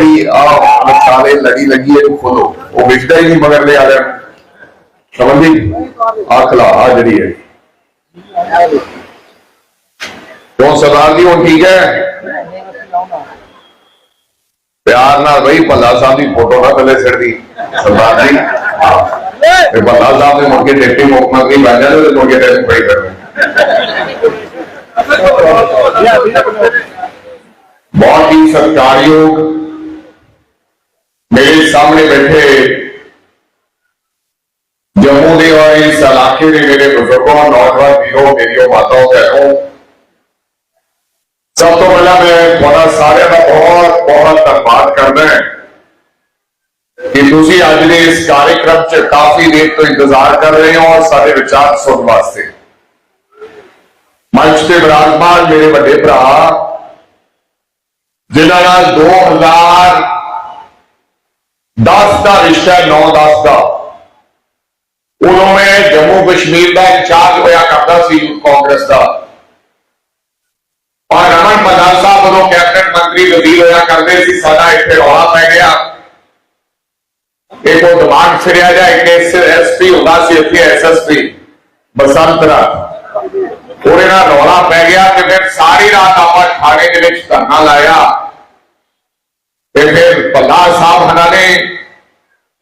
ਜਿਹੜੀ ਆ ਮਸਾਲੇ ਲੜੀ ਲੱਗੀ ਹੈ ਖੋਲੋ। ਉਹ ਵਿਕਦਾ ਹੀ ਨਹੀਂ, ਮਗਰ ਲੈ ਆ ਰਿਹਾ ਸਮਝੀ? ਆ ਆ ਜਿਹੜੀ ਹੈ। ਕਿਉਂ ਸਰਦਾਰ ਜੀ, ਹੁਣ ਠੀਕ ਹੈ? ਪਿਆਰ ਨਾਲ ਬਈ, ਭੱਲਾ ਸਾਹਿਬ ਦੀ ਫੋਟੋ ਨਾ ਥੱਲੇ ਸਿੱਟਦੀ। ਸਰਦਾਰ ਜੀ, ਤੇ ਭੱਲਾ ਸਾਹਿਬ ਨੇ ਮੁੜ ਕੇ ਡਿਪਟੀ ਮੁੱਖ ਮੰਤਰੀ ਬਣ ਜਾਂਦੇ ਤੇ ਮੁੜ ਕੇ ਟੈਸਟ ਪਈ ਕਰਨੇ। ਬਹੁਤ ਹੀ ਸਤਿਕਾਰਯੋਗ ਮੇਰੇ ਸਾਹਮਣੇ ਬੈਠੇ ਜੰਮੂ ਦੇ ਔਰ ਇਸ ਇਲਾਕੇ ਦੇ ਮੇਰੇ ਬਜ਼ੁਰਗੋਂ ਨੌਜਵਾਨ ਵੀਰੋ ਮੇਰੀਓ ਮਾਤਾਓ ਭੈਣੋ ਸਭ ਤੋਂ ਪਹਿਲਾਂ ਮੈਂ ਤੁਹਾਡਾ ਸਾਰਿਆਂ ਦਾ ਬਹੁਤ ਬਹੁਤ ਧੰਨਵਾਦ ਕਰਦਾ ਹਾਂ ਕਿ ਤੁਸੀਂ ਅੱਜ ਦੇ ਇਸ ਕਾਰਜਕ੍ਰਮ 'ਚ ਕਾਫੀ ਦੇਰ ਤੋਂ ਇੰਤਜ਼ਾਰ ਕਰ ਰਹੇ ਹੋ ਔਰ ਸਾਡੇ ਵਿਚਾਰ ਸੁਣਨ ਵਾਸਤੇ ਮੰਚ ਤੇ ਵਿਰਾਜਮਾਨ ਮੇਰੇ ਵੱਡੇ ਭਰਾ ਜਿਨ੍ਹਾਂ ਨਾਲ 2010 ਦਾ ਰਿਸ਼ਤਾ 9-10 ਦਾ ਉਦੋਂ ਮੈਂ ਜੰਮੂ ਕਸ਼ਮੀਰ ਦਾ ਇੰਚਾਰਜ ਹੋਇਆ ਕਰਦਾ ਸੀ ਯੂਥ ਕਾਂਗਰਸ ਦਾ ਔਰ ਰਮਨ ਪ੍ਰਧਾਨ ਸਾਹਿਬ ਉਦੋਂ ਕੈਬਨਿਟ ਮੰਤਰੀ ਵਜ਼ੀਰ ਹੋਇਆ ਕਰਦੇ ਸੀ ਸਾਡਾ ਇੱਥੇ ਰੌਲਾ ਪੈ ਗਿਆ ਇਹ ਕੋ ਦਿਮਾਗ ਫਿਰਿਆ ਜਾਏ ਕਿ ਐਸਪੀ ਹੁੰਦਾ ਸੀ ਇੱਥੇ ਐਸਐਸਪੀ ਬਸੰਤਰਾ ਉਹਦੇ ਨਾਲ ਰੌਲਾ ਪੈ ਗਿਆ ਤੇ ਫਿਰ ਸਾਰੀ ਰਾਤ ਆਪਾਂ ਥਾਣੇ ਦੇ ਵਿੱਚ ਧਰਨਾ ਲਾਇਆ ਤੇ ਫਿਰ ਭੱਲਾ ਸਾਹਿਬ ਹਨਾ ਨੇ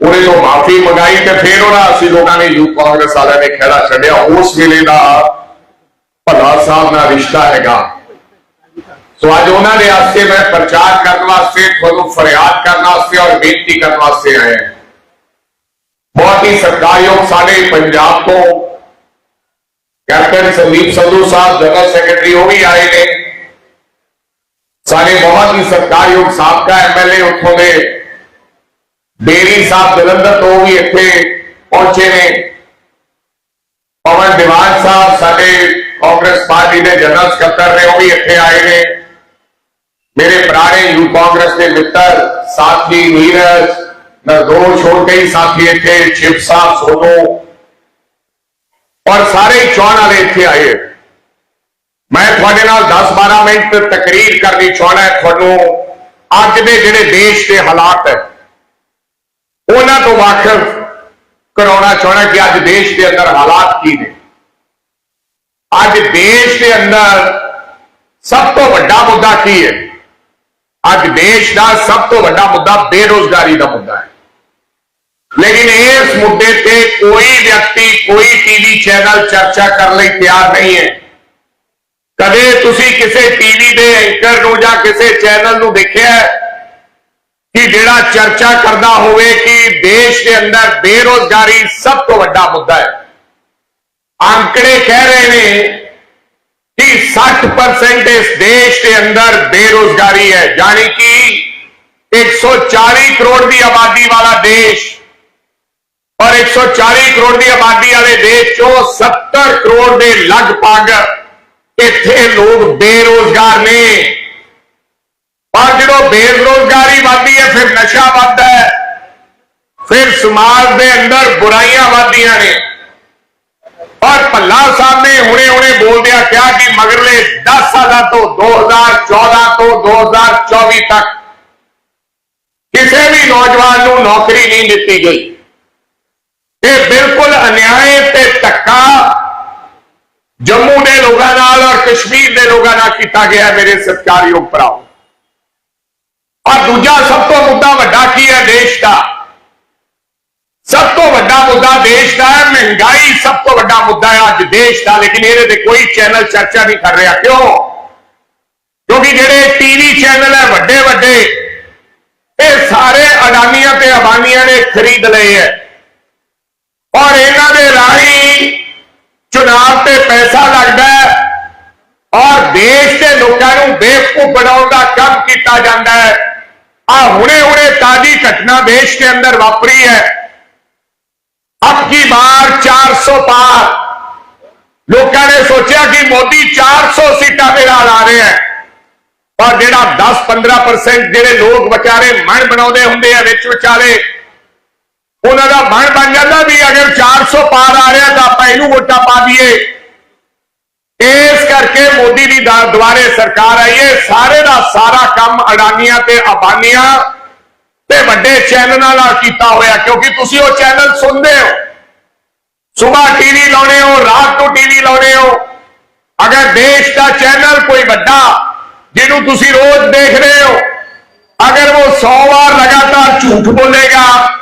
ਉਹਨੇ ਤੋਂ ਮਾਫੀ ਮੰਗਾਈ ਤੇ ਫਿਰ ਉਹਨਾਂ ਅਸੀਂ ਲੋਕਾਂ ਨੇ ਯੂਥ ਕਾਂਗਰਸ ਵਾਲਿਆਂ ਨੇ ਖਹਿੜਾ ਛੱਡਿਆ। ਉਸ ਵੇਲੇ ਦਾ ਭੱਲਾ ਸਾਹਿਬ ਨਾਲ ਰਿਸ਼ਤਾ ਹੈਗਾ। ਸੋ ਅੱਜ ਉਹਨਾਂ ਦੇ ਵਾਸਤੇ ਮੈਂ ਪ੍ਰਚਾਰ ਕਰਨ ਵਾਸਤੇ, ਤੁਹਾਨੂੰ ਫਰਿਆਦ ਕਰਨ ਵਾਸਤੇ ਔਰ ਬੇਨਤੀ ਕਰਨ ਵਾਸਤੇ ਆਇਆ ਬਹੁਤ ਹੀ ਸਤਿਕਾਰਯੋਗ ਸਾਡੇ ਪੰਜਾਬ ਤੋਂ captain Sandeep Sandhu Sahib, general secretary ਉਹ ਵੀ ਆਏ ਨੇ। ਸਾਡੇ ਬਹੁਤ ਹੀ ਸਤਿਕਾਰਯੋਗ ਸਾਬਕਾ ਐਮਐਲਏ ਉੱਥੋਂ ਦੇ ਬੇਰੀ ਸਾਹਿਬ ਜਲੰਧਰ ਤੋਂ ਵੀ ਇੱਥੇ ਪਹੁੰਚੇ ਨੇ ਪਵਨ ਦੀਵਾਨ ਸਾਹਿਬ ਸਾਡੇ ਕਾਂਗਰਸ ਪਾਰਟੀ ਦੇ ਜਨਰਲ ਸਕੱਤਰ ਨੇ ਉਹ ਵੀ ਇੱਥੇ ਆਏ ਨੇ ਮੇਰੇ ਪੁਰਾਣੇ ਯੂਥ ਕਾਂਗਰਸ ਦੇ ਮਿੱਤਰ ਸਾਥੀ ਨੀਰਜ ਨਰਦੋਸ਼ ਹੋਰ ਕਈ ਸਾਥੀ ਇੱਥੇ ਸ਼ਿਵ ਸਾਹਿਬ ਸੋਨੂ ਔਰ ਸਾਰੇ ਹੀ ਚੋਣ ਵਾਲੇ ਇੱਥੇ ਆਏ ਮੈਂ ਤੁਹਾਡੇ ਨਾਲ 10-12 ਮਿੰਟ ਤਕਰੀਰ ਕਰਨੀ ਚਾਹਣਾ ਤੁਹਾਨੂੰ। ਅੱਜ ਦੇ ਜਿਹੜੇ ਦੇਸ਼ ਦੇ ਹਾਲਾਤ ਹੈ, ਉਹਨਾਂ ਤੋਂ ਵਾਕਿਫ ਕਰਾਉਣਾ ਚਾਹਣਾ ਕਿ ਅੱਜ ਦੇਸ਼ ਦੇ ਅੰਦਰ ਹਾਲਾਤ ਕੀ ਨੇ। ਅੱਜ ਦੇਸ਼ ਦੇ ਅੰਦਰ ਸਭ ਤੋਂ ਵੱਡਾ ਮੁੱਦਾ ਕੀ ਹੈ? ਅੱਜ ਦੇਸ਼ ਦਾ ਸਭ ਤੋਂ ਵੱਡਾ ਮੁੱਦਾ ਬੇਰੋਜ਼ਗਾਰੀ ਦਾ ਮੁੱਦਾ ਹੈ। ਲੇਕਿਨ ਇਸ ਮੁੱਦੇ ਤੇ ਕੋਈ ਵਿਅਕਤੀ, ਕੋਈ ਟੀਵੀ ਚੈਨਲ ਚਰਚਾ ਕਰਨ ਲਈ ਤਿਆਰ ਨਹੀਂ ਹੈ। ਕਦੇ ਤੁਸੀਂ ਕਿਸੇ ਟੀਵੀ ਦੇ ਐਂਕਰ ਨੂੰ ਜਾਂ ਕਿਸੇ ਚੈਨਲ ਨੂੰ ਦੇਖਿਆ ਕਿ ਜਿਹੜਾ ਚਰਚਾ ਕਰਦਾ ਹੋਵੇ ਕਿ ਦੇਸ਼ ਦੇ ਅੰਦਰ ਬੇਰੋਜ਼ਗਾਰੀ ਸਭ ਤੋਂ ਵੱਡਾ ਮੁੱਦਾ ਹੈ? ਅੰਕੜੇ ਕਹਿ ਰਹੇ ਨੇ ਕਿ 60% ਇਸ ਦੇਸ਼ ਦੇ ਅੰਦਰ ਬੇਰੋਜ਼ਗਾਰੀ ਹੈ। ਯਾਨੀ ਕਿ 140 ਕਰੋੜ ਦੀ ਆਬਾਦੀ ਵਾਲਾ ਦੇਸ਼ ਔਰ 140 ਕਰੋੜ ਦੀ ਆਬਾਦੀ ਵਾਲੇ ਦੇਸ਼ ਚੋਂ 70 ਕਰੋੜ ਦੇ ਲਗਭਗ ਇੱਥੇ ਲੋਕ ਬੇਰੋਜ਼ਗਾਰ ਨੇ। ਪਰ ਜਦੋਂ ਬੇਰੋਜ਼ਗਾਰੀ ਵੱਧਦੀ ਹੈ, ਫਿਰ ਨਸ਼ਾ ਵੱਧਦਾ ਹੈ। ਫਿਰ ਸਮਾਜ ਦੇ ਅੰਦਰ ਬੁਰਾਈਆਂ ਵੱਧਦੀਆਂ ਨੇ। ਔਰ ਭੱਲਾ ਸਾਹਿਬ ਨੇ ਹੁਣੇ ਹੁਣੇ ਬੋਲਦਿਆਂ ਕਿਹਾ ਕਿ ਮਗਰਲੇ 10 ਸਾਲਾਂ ਤੋਂ 2014 ਤੋਂ 2024 ਤੱਕ ਕਿਸੇ ਵੀ ਨੌਜਵਾਨ ਨੂੰ ਨੌਕਰੀ ਨਹੀਂ ਦਿੱਤੀ ਗਈ। ਇਹ ਬਿਲਕੁਲ ਅਨਿਆਏ ਤੇ ਧੱਕਾ ਜੰਮੂ ਦੇ ਲੋਕਾਂ ਨਾਲ ਔਰ ਕਸ਼ਮੀਰ ਦੇ ਲੋਕਾਂ ਨਾਲ ਕੀਤਾ ਗਿਆ ਮੇਰੇ ਸਤਿਕਾਰਯੋਗ ਭਰਾਓ। ਔਰ ਦੂਜਾ ਸਭ ਤੋਂ ਮੁੱਦਾ ਵੱਡਾ ਕੀ ਹੈ ਦੇਸ਼ ਦਾ? ਸਭ ਤੋਂ ਵੱਡਾ ਮੁੱਦਾ ਦੇਸ਼ ਦਾ ਹੈ, ਮਹਿੰਗਾਈ ਸਭ ਤੋਂ ਵੱਡਾ ਮੁੱਦਾ ਹੈ ਅੱਜ ਦੇਸ਼ ਦਾ, ਲੇਕਿਨ ਇਹਦੇ ਤੇ ਕੋਈ ਚੈਨਲ ਚਰਚਾ ਨਹੀਂ ਕਰ ਰਿਹਾ। ਕਿਉਂ? ਕਿਉਂਕਿ ਜਿਹੜੇ ਟੀਵੀ ਚੈਨਲ ਹੈ, ਵੱਡੇ ਵੱਡੇ, ਇਹ ਸਾਰੇ ਅਡਾਨੀਆਂ ਤੇ ਅਬਾਨੀਆਂ ਨੇ ਖਰੀਦ ਲਏ ਹੈ। ਔਰ ਇਹਨਾਂ ਦੇ ਰਾਹੀਂ ਚੁਣਾਵ ਤੇ ਪੈਸਾ ਲੱਗਦਾ ਹੈ ਔਰ ਦੇਸ਼ ਦੇ ਲੋਕਾਂ ਨੂੰ ਬੇਵਕੂਫ ਬਣਾਉਣ ਦਾ ਕੰਮ ਕੀਤਾ ਜਾਂਦਾ ਹੈ। ਆ ਹੁਣੇ ਹੁਣੇ ਤਾਜੀ ਘਟਨਾ ਦੇਸ਼ ਦੇ ਅੰਦਰ ਵਾਪਰੀ ਹੈ। ਅਬ ਕੀ ਬਾਰ 400 ਪਾਰ। ਲੋਕਾਂ ਨੇ ਸੋਚਿਆ ਕਿ ਮੋਦੀ 400 ਸੀਟਾਂ ਦੇ ਨਾਲ ਆ ਰਹੇ ਹੈ। ਪਰ ਜਿਹੜਾ 10-15% ਜਿਹੜੇ ਲੋਕ ਵਿਚਾਰੇ ਮਨ ਬਣਾਉਂਦੇ ਹੁੰਦੇ ਆ ਵਿੱਚ ਵਿਚਾਰੇ ਉਹਨਾਂ ਦਾ ਮਨ ਬਣ ਜਾਂਦਾ ਵੀ ਅਗਰ 400 ਪਾਰ ਆ ਰਿਹਾ ਤਾਂ ਆਪਾਂ ਇਹਨੂੰ ਵੋਟਾਂ ਪਾ ਦਈਏ। ਇਸ ਕਰਕੇ ਮੋਦੀ ਦੀ ਦਾ- ਦੁਆਰੇ ਸਰਕਾਰ ਆਈ ਹੈ। ਸਾਰੇ ਦਾ ਸਾਰਾ ਕੰਮ ਅਡਾਨੀਆਂ ਤੇ ਅਬਾਨੀਆਂ ਤੇ ਵੱਡੇ ਚੈਨਲਾਂ ਨਾਲ ਕੀਤਾ ਹੋਇਆ, ਕਿਉਂਕਿ ਤੁਸੀਂ ਉਹ ਚੈਨਲ ਸੁਣਦੇ ਹੋ। ਸਵੇਰ ਟੀਵੀ ਲਾਉਣੇ ਹੋ, ਰਾਤ ਨੂੰ ਟੀਵੀ ਲਾਉਣੇ ਹੋ। ਅਗਰ ਦੇਸ਼ ਦਾ ਚੈਨਲ ਕੋਈ ਵੱਡਾ, ਜਿਹਨੂੰ ਤੁਸੀਂ ਰੋਜ਼ ਦੇਖ ਰਹੇ ਹੋ, ਅਗਰ ਉਹ 100 ਵਾਰ ਲਗਾਤਾਰ ਝੂਠ ਬੋਲੇਗਾ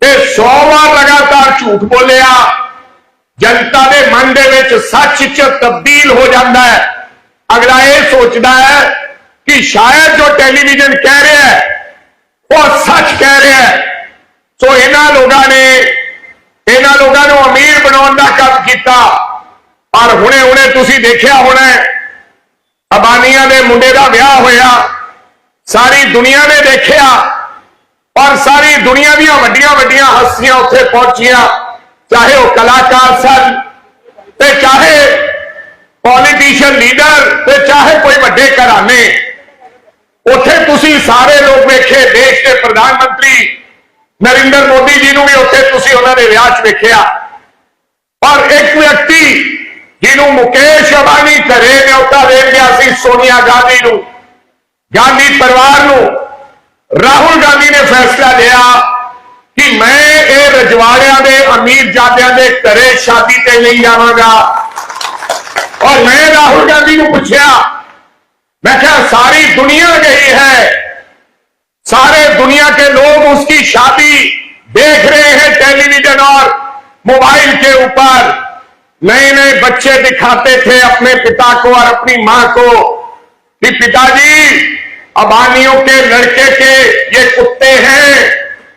ਤੇ 100 ਵਾਰ ਲਗਾਤਾਰ ਝੂਠ ਬੋਲਿਆ। ਜਨਤਾ ਦੇ ਮਨ ਦੇ ਵਿੱਚ ਸੱਚ ਚ ਤਬਦੀਲ ਹੋ ਜਾਂਦਾ ਹੈ। ਅਗਲਾ ਇਹ ਸੋਚਦਾ ਹੈ ਕਿ ਸ਼ਾਇਦ ਜੋ ਟੈਲੀਵਿਜ਼ਨ ਕਹਿ ਰਿਹਾ ਹੈ, ਉਹ ਸੱਚ ਕਹਿ ਰਿਹਾ ਹੈ। ਸੋ ਇਹਨਾਂ ਲੋਕਾਂ ਨੇ, ਇਹਨਾਂ ਲੋਕਾਂ ਨੂੰ ਅਮੀਰ ਬਣਾਉਣ ਦਾ ਕੰਮ ਕੀਤਾ। ਪਰ ਹੁਣੇ ਹੁਣੇ ਤੁਸੀਂ ਦੇਖਿਆ ਹੋਣਾ ਅਬਾਨੀਆਂ ਦੇ ਮੁੰਡੇ ਦਾ ਵਿਆਹ ਹੋਇਆ। ਸਾਰੀ ਦੁਨੀਆ ਨੇ ਦੇਖਿਆ। ਔਰ ਸਾਰੀ ਦੁਨੀਆ ਦੀਆਂ ਵੱਡੀਆਂ ਵੱਡੀਆਂ ਹਸਤੀਆਂ ਉੱਥੇ ਪਹੁੰਚੀਆਂ, ਚਾਹੇ ਉਹ ਕਲਾਕਾਰ ਸਨ ਤੇ ਚਾਹੇ ਪੋਲੀਟੀਸ਼ੀਅਨ ਲੀਡਰ ਤੇ ਚਾਹੇ ਕੋਈ ਵੱਡੇ ਘਰਾਣੇ। ਉੱਥੇ ਤੁਸੀਂ ਸਾਰੇ ਲੋਕ ਵੇਖੇ, ਦੇਸ਼ ਦੇ ਪ੍ਰਧਾਨ ਮੰਤਰੀ ਨਰਿੰਦਰ ਮੋਦੀ ਜੀ ਨੂੰ ਵੀ ਉੱਥੇ ਤੁਸੀਂ ਉਹਨਾਂ ਦੇ ਵਿਆਹ 'ਚ ਵੇਖਿਆ। ਪਰ ਇੱਕ ਵਿਅਕਤੀ ਜਿਹਨੂੰ ਮੁਕੇਸ਼ ਅਬਾਨੀ ਘਰੇ ਨਿਉਤਾ ਦੇ ਗਿਆ ਸੀ ਸੋਨੀਆ ਗਾਂਧੀ ਨੂੰ, ਗਾਂਧੀ ਪਰਿਵਾਰ ਨੂੰ ਰਾਹੁਲ ਗਾਂਧੀ ਨੇ ਫੈਸਲਾ ਲਿਆ ਕਿ ਮੈਂ ਇਹ ਰਜਵਾੜਿਆਂ ਦੇ ਅਮੀਰ ਜਾਦਿਆਂ ਦੇ ਘਰੇ ਸ਼ਾਦੀ ਤੇ ਨਹੀਂ ਜਾਵਾਂਗਾ ਔਰ ਮੈਂ ਰਾਹੁਲ ਗਾਂਧੀ ਨੂੰ ਪੁੱਛਿਆ मैं क्या सारी दुनिया गई है सारे दुनिया के लोग उसकी शादी देख रहे हैं टेलीविजन और मोबाइल के ऊपर नए नए बच्चे दिखाते थे अपने पिता को और अपनी मां को कि पिताजी अबानियों के लड़के के ये कुत्ते हैं,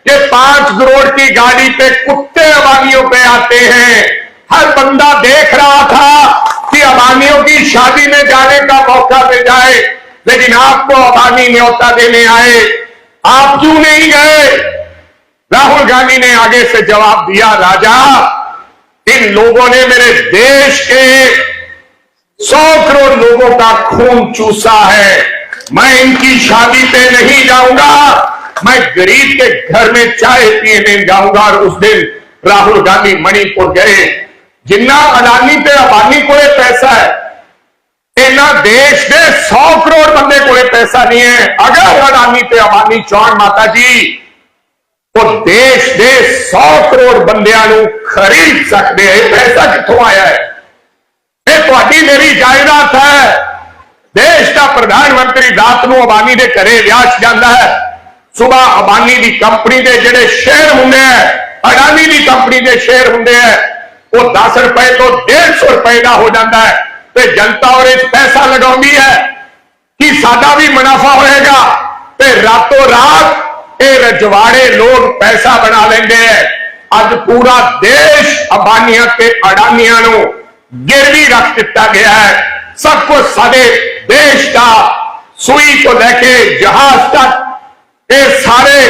ये पाँच करोड़ की गाड़ी पे कुत्ते अबानियों पे आते हैं। हर बंदा देख रहा था कि अबानियों की शादी में जाने का मौका मिल जाए, लेकिन आपको अबानी न्योता देने आए। आप क्यों नहीं गए? राहुल गांधी ने आगे से जवाब दिया, राजा, इन लोगों ने मेरे देश के सौ करोड़ लोगों का खून चूसा है। मैं इनकी शादी पे नहीं जाऊंगा मैं गरीब के घर में चाय पीने जाऊंगा और उस दिन राहुल गांधी मणिपुर गए जिन्ना अडानी ते अबानी को पैसा है ਇਹਨਾਂ ਦੇਸ਼ ਦੇ 100 ਕਰੋੜ ਬੰਦੇ ਕੋਲੇ ਪੈਸਾ ਨਹੀਂ ਹੈ ਅਗਰ ਅਡਾਨੀ ਤੇ ਅਬਾਨੀ ਚੌਣ ਮਾਤਾ ਜੀ ਉਹ ਦੇਸ਼ ਦੇ 100 ਕਰੋੜ ਬੰਦਿਆਂ ਨੂੰ ਖਰੀਦ ਸਕਦੇ ਹੈ ਇਹ ਪੈਸਾ ਕਿੱਥੋਂ ਆਇਆ ਹੈ ਇਹ ਤੁਹਾਡੀ ਮੇਰੀ ਜਾਇਦਾਦ ਹੈ ਦੇਸ਼ ਦਾ ਪ੍ਰਧਾਨ ਮੰਤਰੀ ਰਾਤ ਨੂੰ ਅਬਾਨੀ ਦੇ ਘਰੇ ਵਿਆਹ ਜਾਂਦਾ ਹੈ। ਸਵੇਰ ਅਬਾਨੀ ਦੀ ਕੰਪਨੀ ਦੇ ਜਿਹੜੇ ਸ਼ੇਅਰ ਹੁੰਦੇ ਆ, ਅਡਾਨੀ ਦੀ ਕੰਪਨੀ ਦੇ ਸ਼ੇਅਰ ਹੁੰਦੇ ਆ, ਉਹ 10 ਰੁਪਏ ਤੋਂ 150 ਰੁਪਏ ਦਾ ਹੋ ਜਾਂਦਾ ਹੈ ਤੇ ਜਨਤਾ ਉਹਦੇ 'ਚ ਪੈਸਾ ਲਗਾਉਂਦੀ ਹੈ ਕਿ ਸਾਡਾ ਵੀ ਮੁਨਾਫਾ ਹੋਏਗਾ ਤੇ ਰਾਤੋਂ ਰਾਤ ਇਹ ਰਜਵਾੜੇ ਲੋਕ ਪੈਸਾ ਬਣਾ ਲੈਂਦੇ ਐ ਅੱਜ ਪੂਰਾ ਦੇਸ਼ ਅਬਾਨੀਆਂ ਤੇ ਅਡਾਨੀਆਂ ਨੂੰ ਗਿਰਵੀ ਰੱਖ ਦਿੱਤਾ ਗਿਆ ਹੈ। ਸਭ ਕੁਝ ਸਾਡੇ ਦੇਸ਼ ਦਾ ਸੂਈ ਤੋਂ ਲੈ ਕੇ ਜਹਾਜ਼ ਤੱਕ ਇਹ ਸਾਰੇ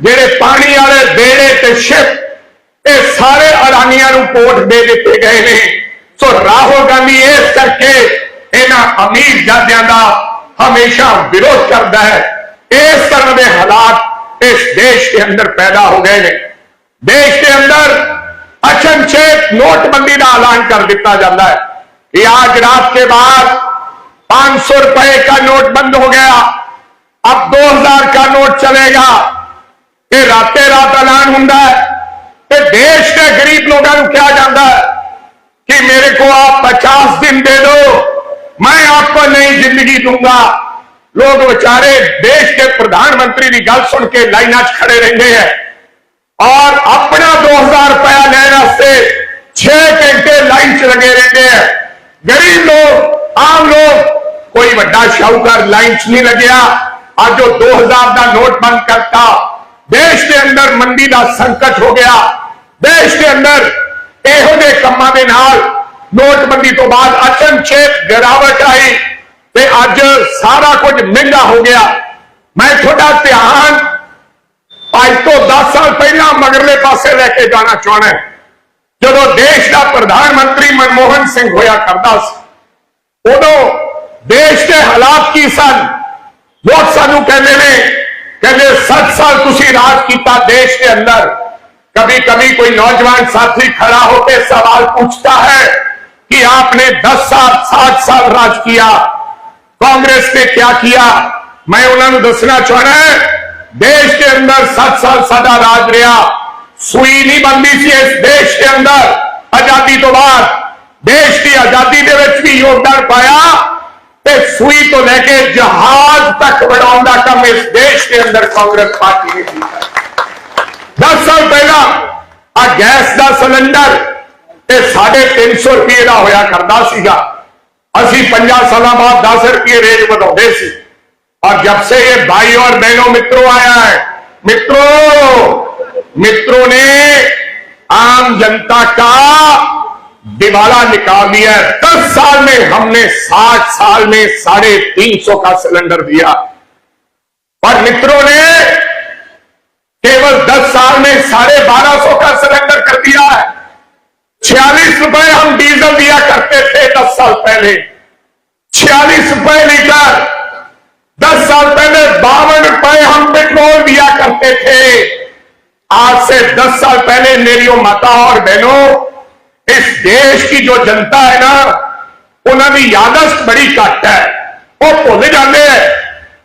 ਜਿਹੜੇ ਪਾਣੀ ਵਾਲੇ ਬੇੜੇ ਤੇ ਸ਼ਿਪ ਇਹ ਸਾਰੇ ਅਡਾਨੀਆਂ ਨੂੰ ਪੋਰਟ ਦੇ ਦਿੱਤੇ ਗਏ ਨੇ ਸੋ ਰਾਹੁਲ ਗਾਂਧੀ ਇਸ ਕਰਕੇ ਇਹਨਾਂ ਅਮੀਰ ਜਾਦਿਆਂ ਦਾ ਹਮੇਸ਼ਾ ਵਿਰੋਧ ਕਰਦਾ ਹੈ ਇਸ ਤਰ੍ਹਾਂ ਦੇ ਹਾਲਾਤ ਇਸ ਦੇਸ਼ ਦੇ ਅੰਦਰ ਪੈਦਾ ਹੋ ਗਏ ਨੇ ਦੇਸ਼ ਦੇ ਅੰਦਰ ਅਚਨਚੇਤ ਨੋਟਬੰਦੀ ਦਾ ਐਲਾਨ ਕਰ ਦਿੱਤਾ ਜਾਂਦਾ है कि आज रात के पाँच सौ रुपए का नोट बंद हो गया। अब दो हज़ार का नोट चलेगा। ये रात रात ऐलान होंगे। तो देश के गरीब लोगों को क्या जाता है कि मेरे को आप पचास दिन दे दो, मैं आपको नई ज़िंदगी दूँगा। लोग बेचारे देश के प्रधानमंत्री की गल सुन के लाइना च खड़े रहेंगे हैं। और अपना दो हज़ार रुपया लेने छह घंटे लाइन च लगे रहेंगे हैं। गरीब लोग, आम लोग ਕੋਈ ਵੱਡਾ ਸ਼ਾਹੂਕਾਰ ਲਾਈਨ 'ਚ ਨਹੀਂ ਲੱਗਿਆ। ਅੱਜ ਉਹ 2000 ਦਾ ਨੋਟ ਬੰਦ ਕਰਤਾ। ਦੇਸ਼ ਦੇ ਅੰਦਰ ਮੰਡੀ ਦਾ ਸੰਕਟ ਹੋ ਗਿਆ। ਦੇਸ਼ ਦੇ ਅੰਦਰ ਇਹੋ ਜਿਹੇ ਕੰਮਾਂ ਦੇ ਨਾਲ ਨੋਟਬੰਦੀ ਤੋਂ ਬਾਅਦ ਅਚਨਚੇਤ ਗਿਰਾਵਟ ਆਈ ਤੇ ਅੱਜ ਸਾਰਾ ਕੁਝ ਮਹਿੰਗਾ ਹੋ ਗਿਆ। ਮੈਂ ਤੁਹਾਡਾ ਧਿਆਨ ਅੱਜ ਤੋਂ 10 ਸਾਲ ਪਹਿਲਾਂ ਮਗਰਲੇ ਪਾਸੇ ਲੈ ਕੇ ਜਾਣਾ ਚਾਹਣਾ ਜਦੋਂ ਦੇਸ਼ ਦਾ ਪ੍ਰਧਾਨ ਮੰਤਰੀ ਮਨਮੋਹਨ ਸਿੰਘ ਹੋਇਆ ਕਰਦਾ ਸੀ, ਉਦੋਂ ਦੇਸ਼ ਦੇ ਹਾਲਾਤ ਕੀ ਸਨ ਲੋਕ ਸਾਨੂੰ ਕਹਿੰਦੇ ਨੇ ਕਹਿੰਦੇ 7 ਸਾਲ ਤੁਸੀਂ ਰਾਜ ਕੀਤਾ ਦੇਸ਼ के अंदर कभी कभी कोई नौजवान साथी खड़ा होकर सवाल पूछता है कि आपने 10 साल 7 साल राज किया कांग्रेस ने क्या किया मैं उन्होंने दसना चाहना है ਦੇਸ਼ ਦੇ ਅੰਦਰ 7 ਸਾਲ ਸਾਡਾ ਰਾਜ ਰਿਹਾ ਸੂਈ ਨਹੀਂ ਬੰਦੀ ਸੀ ਇਸ ਦੇਸ਼ ਦੇ ਅੰਦਰ ਆਜ਼ਾਦੀ ਤੋਂ ਬਾਅਦ ਦੇਸ਼ ਦੀ ਆਜ਼ਾਦੀ ਦੇ ਵਿੱਚ ਵੀ ਯੋਗਦਾਨ ते सुई तो लेके जहाज़ तक बढ़ा कम इस देश के अंदर कांग्रेस पार्टी ने किया दस साल पहला, आ गैस का सिलेंडर साढ़े तीन सौ रुपये का होया करता असी पंजा साल बाद दस रुपये रेट बढ़ाते और जब से ये भाई और बहनों मित्रों आया है, मित्रों मित्रों ने आम जनता का दिवाला निकाल दिया है। दस साल में हमने साठ साल में साढ़े तीन सौ का सिलेंडर दिया। और मित्रों ने केवल दस साल में साढ़े बारह सौ का सिलेंडर कर दिया है। छियालीस रुपए हम डीजल दिया करते थे दस साल पहले। छियालीस रुपए लीटर। दस साल पहले बावन रुपए हम पेट्रोल दिया करते थे। आज से दस साल पहले मेरी माता और बहनों इस देश की जो जनता है ना उन्होंने यादस्त बड़ी घट है वो भुल जाते हैं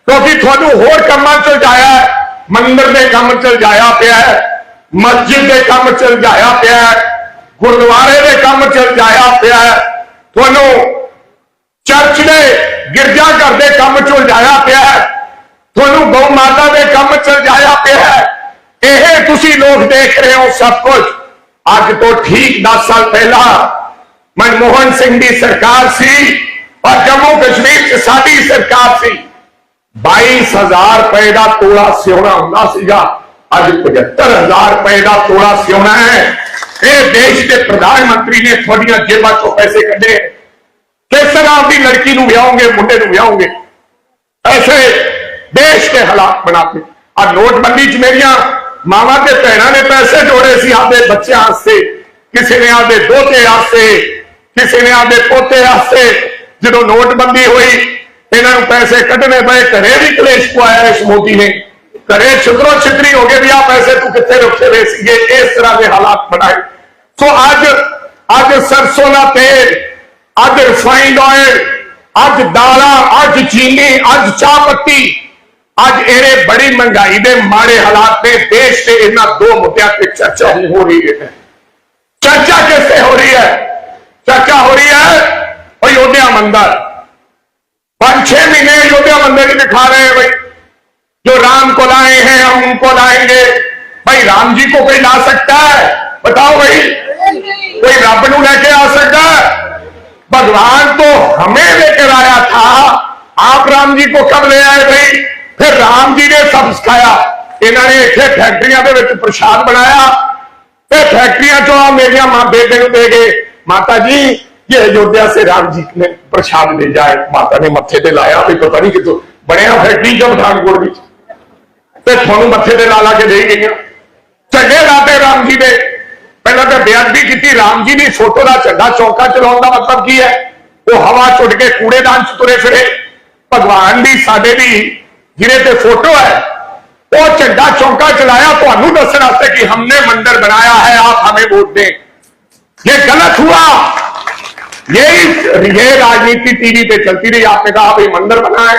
क्योंकि थोड़ू होर काम चल जाया मंदिर के काम चल जाया पाया मस्जिद के काम चल जाया पाया गुरुद्वारे के काम चल जाया पाया थोनू चर्च ने गिरजा घर के काम चल जाया पाया थोनू गौ माता के काम चल जाया पाया यह तुम लोग देख रहे हो सब कुछ ਸਭ ਕੁਝ ਅੱਜ ਤੋਂ ਠੀਕ 10 ਸਾਲ ਪਹਿਲਾਂ ਮਨਮੋਹਨ ਸਿੰਘ ਦੀ ਸਰਕਾਰ ਸੀ ਔਰ ਜੰਮੂ ਕਸ਼ਮੀਰ ਚ ਸਾਡੀ 22000 ਰੁਪਏ ਦਾ ਤੋਲਾ ਸਿਉਣਾ ਹੁੰਦਾ ਸੀਗਾ ਅੱਜ 75000 ਰੁਪਏ ਦਾ ਤੋਲਾ ਸਿਉਣਾ ਹੈ ਇਹ ਦੇਸ਼ ਦੇ ਪ੍ਰਧਾਨ ਮੰਤਰੀ ਨੇ ਤੁਹਾਡੀਆਂ ਜੇਬਾਂ ਚੋਂ ਪੈਸੇ ਕੱਢੇ ਕਿਸ ਤਰ੍ਹਾਂ ਆਪਣੀ ਲੜਕੀ ਨੂੰ ਵਿਆਹੋਗੇ ਮੁੰਡੇ ਨੂੰ ਵਿਆਹੋਗੇ ਐਸੇ ਦੇਸ਼ ਦੇ ਹਾਲਾਤ ਬਣਾਤੇ ਆ ਨੋਟਬੰਦੀ ਚ ਮੇਰੀਆਂ ਮਾਵਾਂ ਤੇ ਭੈਣਾਂ ਨੇ ਪੈਸੇ ਜੋੜੇ ਸੀ ਆਪਦੇ ਬੱਚਿਆਂ ਵਾਸਤੇ, ਕਿਸੇ ਨੇ ਆਪਦੇ ਦੋਤੇ ਵਾਸਤੇ, ਕਿਸੇ ਨੇ ਆਪਦੇ ਪੋਤੇ ਵਾਸਤੇ। ਜਦੋਂ ਨੋਟਬੰਦੀ ਹੋਈ, ਇਹਨਾਂ ਨੂੰ ਪੈਸੇ ਕੱਢਣੇ ਪਏ, ਘਰੇ ਵੀ ਕਲੇਸ਼ ਪਵਾਇਆ ਇਸ ਮੋਦੀ ਨੇ। ਘਰੇ ਛਿੱਤਰੋ ਛਿੱਤਰੀ ਹੋ ਗਏ ਵੀ ਆ ਪੈਸੇ ਤੂੰ ਕਿੱਥੇ ਰੱਖੇ ਹੋਏ ਸੀਗੇ, ਇਸ ਤਰ੍ਹਾਂ ਦੇ ਹਾਲਾਤ ਬਣਾਏ। ਸੋ ਅੱਜ ਅੱਜ ਸਰਸੋਂ ਦਾ ਤੇਲ, ਅੱਜ ਰਿਫਾਈਨਡ ਆਇਲ ਅੱਜ ਦਾਲਾਂ, ਅੱਜ ਚੀਨੀ, ਅੱਜ ਚਾਹ ਪੱਤੀ ਅੱਜ ਇਹਨੇ ਬੜੀ ਮਹਿੰਗਾਈ ਦੇ ਮਾੜੇ ਹਾਲਾਤ ਨੇ ਦੇਸ਼ ਦੇ ਇਹਨਾਂ ਦੋ ਮੁੱਦਿਆਂ ਤੇ ਚਰਚਾ ਹੋ ਰਹੀ ਹੈ ਚਰਚਾ ਕਿਸ ਤੇ ਹੋ ਰਹੀ ਹੈ ਚਰਚਾ ਹੋ ਰਹੀ ਹੈ अयोध्या मंदिर पांच छह महीने अयोध्या मंदिर ही दिखा रहे हैं भाई जो राम को लाए हैं हम उनको लाएंगे भाई राम जी को कोई ला सकता है बताओ भाई कोई रब नू लेके आ सकता है भगवान तो हमें लेकर आया था आप राम जी को कब ले आए भाई ਫਿਰ ਰਾਮ ਜੀ ਨੇ ਸਭ ਸਿਖਾਇਆ। ਇਹਨਾਂ ਨੇ ਇੱਥੇ ਫੈਕਟਰੀਆਂ ਦੇ ਵਿੱਚ ਪ੍ਰਸ਼ਾਦ ਬਣਾਇਆ। ਤੇ ਫੈਕਟਰੀਆਂ ਚੋਂ ਆ ਮੇਰੀਆਂ ਮਾਂ ਬੇਟੇ ਨੂੰ ਦੇ ਗਏ ਮਾਤਾ ਜੀ ਇਹ ਅਯੋਧਿਆ ਸੇ ਰਾਮ ਜੀ ਨੇ ਪ੍ਰਸ਼ਾਦ ਲੈ ਜਾਏ ਮਾਤਾ ਨੇ ਮੱਥੇ ਤੇ ਲਾਇਆ ਵੀ ਪਤਾ ਨਹੀਂ ਕਿਤੋਂ ਬਣਿਆ ਫੈਕਟਰੀ ਜਬ ਪਠਾਨਕੋਟ ਵਿੱਚ। ਤੇ ਤੁਹਾਨੂੰ ਮੱਥੇ ਤੇ ਲਾ ਲਾ ਕੇ ਦੇ ਗਈਆਂ। ਚੰਗੇ ਰਾਤੇ ਰਾਮ ਜੀ ਦੇ। ਪਹਿਲਾਂ ਤਾਂ ਬੇਅਦਬੀ ਕੀਤੀ। ਰਾਮ ਜੀ ਦੀ ਫੋਟੋ ਦਾ ਝੰਡਾ ਚੌਂਕਾ ਚਲਾਉਣ ਦਾ ਮਤਲਬ ਕੀ ਹੈ? ਉਹ ਹਵਾ ਛੁੱਟ ਕੇ ਕੂੜੇਦਾਨ ਚ ਤੁਰੇ ਫਿਰੇ। ਭਗਵਾਨ ਦੀ, ਸਾਡੇ ਦੀ ਜਿਹਦੇ ਤੇ ਫੋਟੋ ਹੈ ਉਹ ਝੰਡਾ ਚੌਂਕਾ ਚਲਾਇਆ ਤੁਹਾਨੂੰ ਦੱਸਣ ਵਾਸਤੇ ਕਿ हमने मंदिर बनाया है आप हमें वोट दें ये गलत हुआ यही ये राजनीति टीवी पे चलती रही आपने कहा भाई मंदिर बना है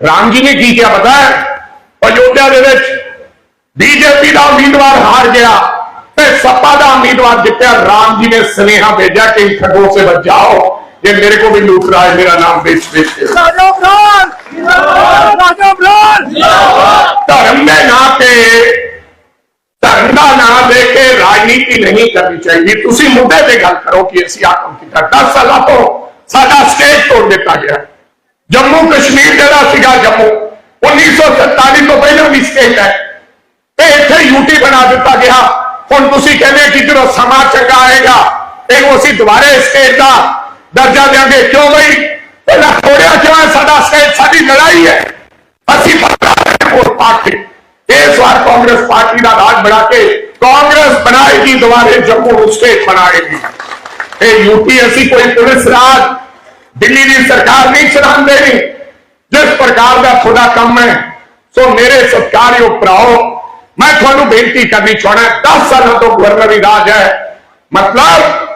राम जी ने की क्या पता है अयोध्या ਦੇ ਵਿੱਚ ਬੀਜੇਪੀ ਦਾ ਉਮੀਦਵਾਰ ਹਾਰ ਗਿਆ ਤੇ ਸੱਪਾ ਦਾ ਉਮੀਦਵਾਰ ਜਿੱਤਿਆ ਰਾਮ जी ने स्नेहा भेजा कि इन ठगों से बच जाओ ये मेरे को भी लूट रहा है मेरा नाम बेच बेच के ਰਾਜਾ ਬਰਾਨ ਰਾਜਾ ਬਰਾਨ ਧਰਮ ਦੇ ਨਾਂ ਤੇ ਧਰਮ ਦਾ ਨਾਮ ਲੈ ਕੇ ਰਾਜਨੀਤੀ ਨਹੀਂ ਕਰਨੀ ਚਾਹੀਦੀ ਤੁਸੀਂ ਮੁੱਦੇ ਤੇ ਗੱਲ ਕਰੋ ਕਿ ਅਸੀਂ ਆ ਕੰਮ ਕੀਤਾ 10 ਸਾਲਾਂ ਤੋਂ ਸਾਡਾ ਸਟੇਟ ਤੋੜ ਦਿੱਤਾ ਗਿਆ ਜੰਮੂ ਕਸ਼ਮੀਰ ਜਿਹੜਾ ਸੀਗਾ ਜੰਮੂ 1947 ਤੋਂ ਪਹਿਲਾਂ ਵੀ ਸਟੇਟ ਹੈ ਤੇ ਇੱਥੇ ਯੂਟੀ ਬਣਾ ਦਿੱਤਾ ਗਿਆ ਹੁਣ ਤੁਸੀਂ ਕਹਿੰਦੇ ਕਿ ਜਦੋਂ ਸਮਾਂ ਚੰਗਾ ਆਏਗਾ ਇਹਨੂੰ ਅਸੀਂ ਦੁਬਾਰੇ ਸਟੇਟ ਦਾ ਦਰਜਾ ਦੇਵਾਂਗੇ ਕਿਉਂ ਬਈ? ਪਹਿਲਾਂ ਥੋੜਿਆ ਕਿਉਂ ਸਾਡਾ ਸਟੇਟ ਸਾਡੀ ਲੜਾਈ ਹੈ। ਅਸੀਂ ਵੋਟ ਪਾ ਇਸ ਵਾਰ ਕਾਂਗਰਸ ਪਾਰਟੀ ਦਾ ਰਾਜ ਬਣਾ ਕੇ ਕਾਂਗਰਸ ਬਣਾਏਗੀ, ਦੁਬਾਰੇ ਜੰਮੂ ਨੂੰ ਸਟੇਟ ਬਣਾਏਗੀ। ਇਹ ਯੂਪੀ ਅਸੀਂ ਕੋਈ ਪੁਲਿਸ ਰਾਜ, ਦਿੱਲੀ ਦੀ ਸਰਕਾਰ ਨਹੀਂ ਚਲਾਉਂਦੇ ਦੇਣੀ ਜਿਸ ਪ੍ਰਕਾਰ ਦਾ ਤੁਹਾਡਾ ਕੰਮ ਹੈ, ਸੋ ਮੇਰੇ ਸਤਿਕਾਰਯੋਗ ਭਰਾਓ, ਮੈਂ ਤੁਹਾਨੂੰ ਬੇਨਤੀ ਕਰਨੀ ਚਾਹਣਾ 10 ਸਾਲਾਂ ਤੋਂ ਗਵਰਨਰੀ ਰਾਜ ਹੈ। ਮਤਲਬ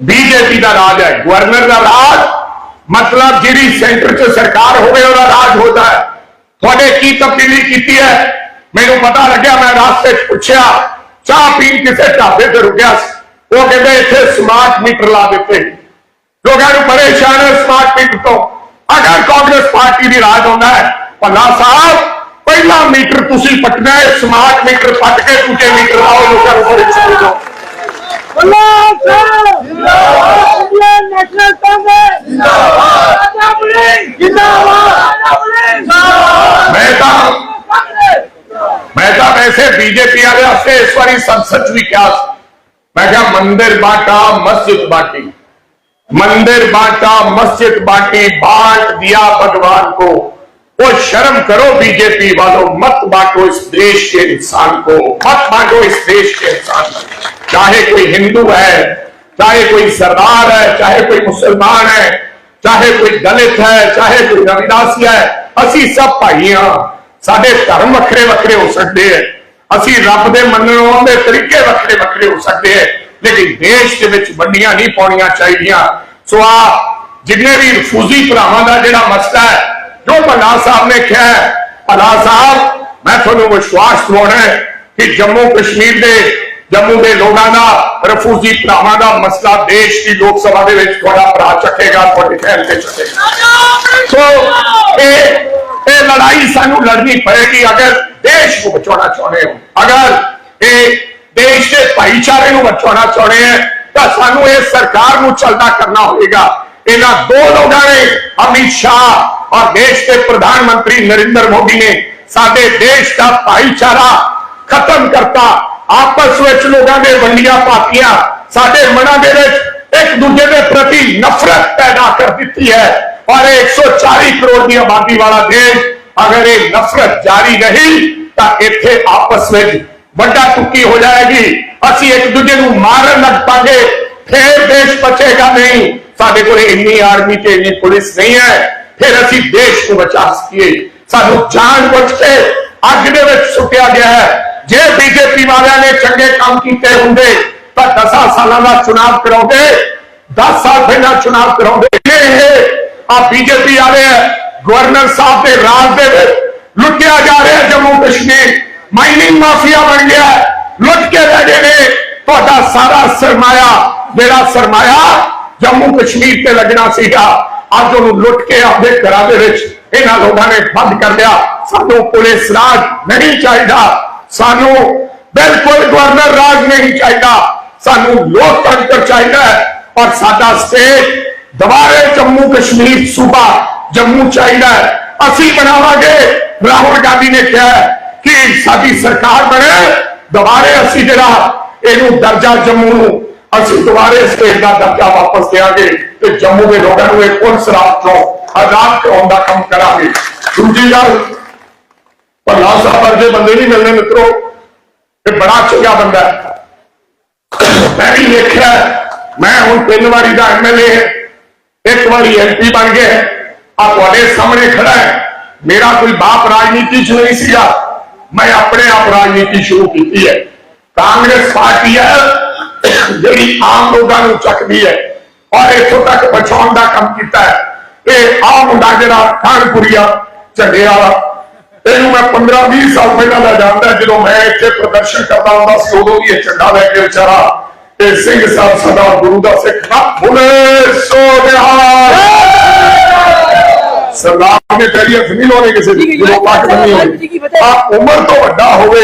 ਬੀਜੇਪੀ ਦਾ ਰਾਜ ਹੈ ਗਵਰਨਰ ਦਾ ਰਾਜ, ਮਤਲਬ ਜਿਹੜੀ ਸੈਂਟਰ 'ਚ ਸਰਕਾਰ ਹੋਵੇ ਉਹਦਾ ਰਾਜ ਹੁੰਦਾ ਹੈ। ਤੁਹਾਡੇ ਕੀ ਤਬਦੀਲੀ ਕੀਤੀ ਹੈ? ਮੈਨੂੰ ਪਤਾ ਲੱਗਿਆ, ਮੈਂ ਰਾਸਤੇ 'ਚ ਪੁੱਛਿਆ, ਚਾਹ ਪੀਣ ਕਿਸੇ ਢਾਬੇ ਤੇ ਰੁਕਿਆ ਉਹ ਕਹਿੰਦੇ ਇੱਥੇ ਸਮਾਰਟ ਮੀਟਰ ਲਾ ਦਿੱਤੇ। ਲੋਕਾਂ ਨੂੰ ਪਰੇਸ਼ਾਨ ਹੈ ਸਮਾਰਟ ਮੀਟਰ ਤੋਂ। ਅਗਰ ਕਾਂਗਰਸ ਪਾਰਟੀ ਦੀ ਰਾਜ ਹੁੰਦਾ ਹੈ, ਭੱਲਾ ਸਾਹਿਬ, ਪਹਿਲਾ ਮੀਟਰ ਤੁਸੀਂ ਪਟਨਾ ਹੈ ਸਮਾਰਟ ਮੀਟਰ ਪੱਟ ਕੇ ਦੂਜੇ ਮੀਟਰ ਲਾਓ, ਲੋਕਾਂ ਨੂੰ ਪਰੇਸ਼ਾਨ ਕਰੋ। नेशनल मैं वैसे बीजेपी से इस बारी संसद विकास मैं क्या मंदिर बांटा, मस्जिद बांटी। मंदिर बांटा, मस्जिद बांटी, बांट दिया भगवान को। वो शर्म करो बीजेपी वालों मत बांटो इस देश के इंसान को मत बांटो इस देश के इंसान को चाहे कोई हिंदू है चाहे कोई सरदार है चाहे कोई मुसलमान है चाहे कोई दलित है चाहे कोई रविदासी है ਅਸੀਂ ਸਭ ਭਾਈ ਹਾਂ ਸਾਡੇ ਧਰਮ ਵੱਖਰੇ ਵੱਖਰੇ ਹੋ ਸਕਦੇ ਹੈ ਅਸੀਂ ਰੱਬ ਦੇ ਮੰਨਣ ਦੇ ਤਰੀਕੇ ਵੱਖਰੇ ਵੱਖਰੇ ਹੋ ਸਕਦੇ ਹੈ ਲੇਕਿਨ ਦੇਸ਼ ਦੇ ਵਿੱਚ ਵੰਡੀਆਂ ਨਹੀਂ ਪਾਉਣੀਆਂ ਚਾਹੀਦੀਆਂ ਸੋ ਆ ਜਿੰਨੇ ਵੀ ਰਫੂਜ਼ੀ ਭਰਾਵਾਂ ਦਾ ਜਿਹੜਾ ਮਸਲਾ ਹੈ ਜੋ ਭੱਲਾ ਸਾਹਿਬ ਨੇ ਕਿਹਾ ਭੱਲਾ ਸਾਹਿਬ, ਮੈਂ ਤੁਹਾਨੂੰ ਵਿਸ਼ਵਾਸ ਦਿਵਾਉਣਾ ਕਿ ਜੰਮੂ ਕਸ਼ਮੀਰ ਦੇ, ਜੰਮੂ ਦੇ ਲੋਕਾਂ ਦਾ, ਰਫੂਜ਼ੀ ਭਰਾਵਾਂ ਦਾ ਮਸਲਾ ਦੇਸ਼ ਦੀ ਲੋਕ ਸਭਾ ਦੇ ਵਿੱਚ ਤੁਹਾਡਾ ਭਰਾ ਚੱਕੇਗਾ, ਤੁਹਾਡੇ ਖੈਰ ਤੇ ਚੱਕੇਗਾ। ਸੋ, ਇਹ ਇਹ ਲੜਾਈ ਸਾਨੂੰ ਲੜਨੀ ਪਏਗੀ ਅਗਰ ਦੇਸ਼ ਨੂੰ ਬਚਾਉਣਾ ਚਾਹੁੰਦੇ ਹੋ। ਅਗਰ ਇਹ ਦੇਸ਼ ਦੇ ਭਾਈਚਾਰੇ ਨੂੰ ਬਚਾਉਣਾ ਚਾਹੁੰਦੇ ਹੈ, ਤਾਂ ਸਾਨੂੰ ਇਹ ਸਰਕਾਰ ਨੂੰ ਚੱਲਦਾ ਕਰਨਾ ਹੋਵੇਗਾ। ਇਹਨਾਂ ਦੋ ਲੋਕਾਂ ਨੇ ਅਮਿਤ ਸ਼ਾਹ ਔਰ ਦੇਸ਼ ਦੇ ਪ੍ਰਧਾਨ ਮੰਤਰੀ ਨਰਿੰਦਰ ਮੋਦੀ ਨੇ ਸਾਡੇ ਦੇਸ਼ ਦਾ ਭਾਈਚਾਰਾ ਖਤਮ ਕਰਤਾ ਆਪਸ ਵਿੱਚ ਲੋਕਾਂ ਦੇ ਵੰਡੀਆਂ ਪਾਤੀਆਂ ਸਾਡੇ ਮਨਾਂ ਦੇ ਵਿੱਚ ਇੱਕ ਦੂਜੇ ਦੇ ਪ੍ਰਤੀ ਨਫ਼ਰਤ ਪੈਦਾ ਕਰ ਦਿੱਤੀ ਹੈ ਔਰ 140 ਕਰੋੜ ਦੀ ਆਬਾਦੀ ਵਾਲਾ ਦੇਸ਼ ਅਗਰ ਇਹ ਨਫ਼ਰਤ ਜਾਰੀ ਰਹੀ ਤਾਂ ਇੱਥੇ ਆਪਸ ਵਿੱਚ ਵੱਡਾ ਟੁੱਕੀ ਹੋ ਜਾਏਗੀ ਅਸੀਂ ਇੱਕ ਦੂਜੇ ਨੂੰ ਮਾਰਨ ਲੱਗ ਪਾਂਗੇ ਫੇਰ ਦੇਸ਼ ਬਚੇਗਾ ਨਹੀਂ ਸਾਡੇ ਕੋਲ ਇੰਨੀ ਆਰਮੀ ਤੇ ਇੰਨੀ ਪੁਲਿਸ ਨਹੀਂ ਹੈ ਫਿਰ ਅਸੀਂ ਦੇਸ਼ ਨੂੰ ਬਚਾ ਸਕੀਏ ਸਾਨੂੰ ਜਾਣ ਬੁੱਝ ਕੇ ਅੱਗ ਦੇ ਵਿੱਚ ਸੁੱਟਿਆ ਗਿਆ ਹੈ ਜੇ ਬੀਜੇਪੀ ਵਾਲਿਆਂ ਨੇ ਚੰਗੇ ਕੰਮ ਕੀਤੇ ਹੁੰਦੇ ਤਾਂ 10 ਸਾਲਾਂ ਦਾ ਚੁਣਾਵ ਕਰਾਉਂਦੇ 10 ਸਾਲ ਪਹਿਲਾਂ ਚੁਣਾਵ ਕਰਾਉਂਦੇ ਇਹ ਆ ਬੀਜੇਪੀ ਵਾਲੇ ਗਵਰਨਰ ਸਾਹਿਬ ਦੇ ਰਾਜ ਦੇ ਵਿੱਚ ਲੁੱਟਿਆ ਜਾ ਰਿਹਾ ਜੰਮੂ ਕਸ਼ਮੀਰ ਮਾਈਨਿੰਗ ਮਾਫੀਆ ਬਣ ਗਿਆ ਹੈ। ਲੁੱਟ ਕੇ ਲੈ ਗਏ ਨੇ ਤੁਹਾਡਾ ਸਾਰਾ ਸਰਮਾਇਆ ਜਿਹੜਾ ਸਰਮਾਇਆ ਜੰਮੂ ਕਸ਼ਮੀਰ ਤੇ ਲੱਗਣਾ ਸੀਗਾ ਅੱਜ ਉਹਨੂੰ ਲੁੱਟ ਕੇ ਆਪਣੇ ਘਰਾਂ ਦੇ ਵਿੱਚ ਇਹਨਾਂ ਲੋਕਾਂ ਨੇ ਬੰਦ ਕਰ ਲਿਆ। ਸਾਨੂੰ ਪੁਲਿਸ ਰਾਜ ਨਹੀਂ ਚਾਹੀਦਾ। ਸਾਨੂੰ ਬਿਲਕੁਲ ਗਵਰਨਰ ਰਾਜ ਨਹੀਂ ਚਾਹੀਦਾ। ਸਾਨੂੰ ਲੋਕਤੰਤਰ ਚਾਹੀਦਾ ਔਰ ਸਾਡਾ ਸਟੇਟ ਦੁਬਾਰੇ ਜੰਮੂ ਕਸ਼ਮੀਰ ਸੂਬਾ ਜੰਮੂ ਚਾਹੀਦਾ ਅਸੀਂ ਬਣਾਵਾਂਗੇ। ਰਾਹੁਲ ਗਾਂਧੀ ਨੇ ਕਿਹਾ ਕਿ ਸਾਡੀ ਸਰਕਾਰ ਬਣੇ, ਦੁਬਾਰੇ ਅਸੀਂ ਜਿਹੜਾ ਇਹਨੂੰ ਦਰਜਾ ਜੰਮੂ ਨੂੰ ਅਸੀਂ ਦੁਬਾਰੇ ਸਟੇਟ ਦਾ ਦਰਜਾ ਵਾਪਸ ਦੇਵਾਂਗੇ। ਤੇ ਜੰਮੂ ਦੇ ਲੋਕਾਂ ਨੂੰ ਇੱਕ ਪੁਲਿਸ ਰਾਜ ਤੋਂ ਆਜ਼ਾਦ ਕਰਾਉਣ ਦਾ ਕੰਮ ਕਰਾਂਗੇ। ਦੂਜੀ ਗੱਲ ਭੱਲਾ ਸਾਹਿਬ ਵਰਗੇ ਬੰਦੇ ਨਹੀਂ ਮਿਲਣੇ ਮਿੱਤਰੋ, ਇਹ ਬੜਾ ਚੰਗਾ ਬੰਦਾ ਹੈ। ਮੈਂ ਵੀ ਵੇਖਿਆ ਮੈਂ ਹੁਣ ਤਿੰਨ ਵਾਰੀ ਦਾ ਐਮਐਲਏ ਇੱਕ ਵਾਰੀ ਐਮਪੀ ਬਣ ਗਿਆ ਆ ਤੁਹਾਡੇ ਸਾਹਮਣੇ ਖੜਾ ਹੈ। ਮੇਰਾ ਕੋਈ ਬਾਪ ਰਾਜਨੀਤੀ 'ਚ ਨਹੀਂ ਸੀਗਾ। ਮੈਂ ਆਪਣੇ ਆਪ ਰਾਜਨੀਤੀ ਸ਼ੁਰੂ ਕੀਤੀ ਹੈ। ਕਾਂਗਰਸ ਪਾਰਟੀ ਹੈ। ਜਿਹੜੀ ਆਮ ਲੋਕਾਂ ਨੂੰ ਚੱਕਦੀ ਹੈ। ਔਰ ਇੱਥੋਂ ਤੱਕ ਪਹੁੰਚਾਉਣ ਦਾ ਕੰਮ ਕੀਤਾ ਹੈ। ਇਹ ਆਮ ਮੁੰਡਾ ਜਿਹੜਾ ਖਾਨਪੁਰੀਆ ਝੰਡੇ ਵਾਲਾ ਇਹਨੂੰ ਮੈਂ 15 20 ਸਾਲ ਪਹਿਲਾਂ ਦਾ ਜਾਣਦਾ ਜਦੋਂ ਮੈਂ ਇੱਥੇ ਪ੍ਰਦਰਸ਼ਨ ਕਰਦਾ ਹੁੰਦਾ ਸੀ ਉਦੋਂ ਵੀ ਇਹ ਝੰਡਾ ਲੈ ਕੇ ਵਿਚਾਰਾ ਤੇ ਸਿੰਘ ਸਾਹਿਬ ਸਦਾ ਗੁਰੂ ਦਾ ਸਿੱਖ ਨਾ ਭੁਲੇ ਸੋ ਨਿਹਾਲ ਸਰਦਾਰ ਨੇ ਤੇਰੀ ਹੱਥ ਨਹੀਂ ਲਾਉਣੇ ਕਿਸੇ ਦੀ ਜਦੋਂ ਪੱਕ ਬੰਨੀ ਹੋਵੇ। ਆ ਉਮਰ ਤੋਂ ਵੱਡਾ ਹੋਵੇ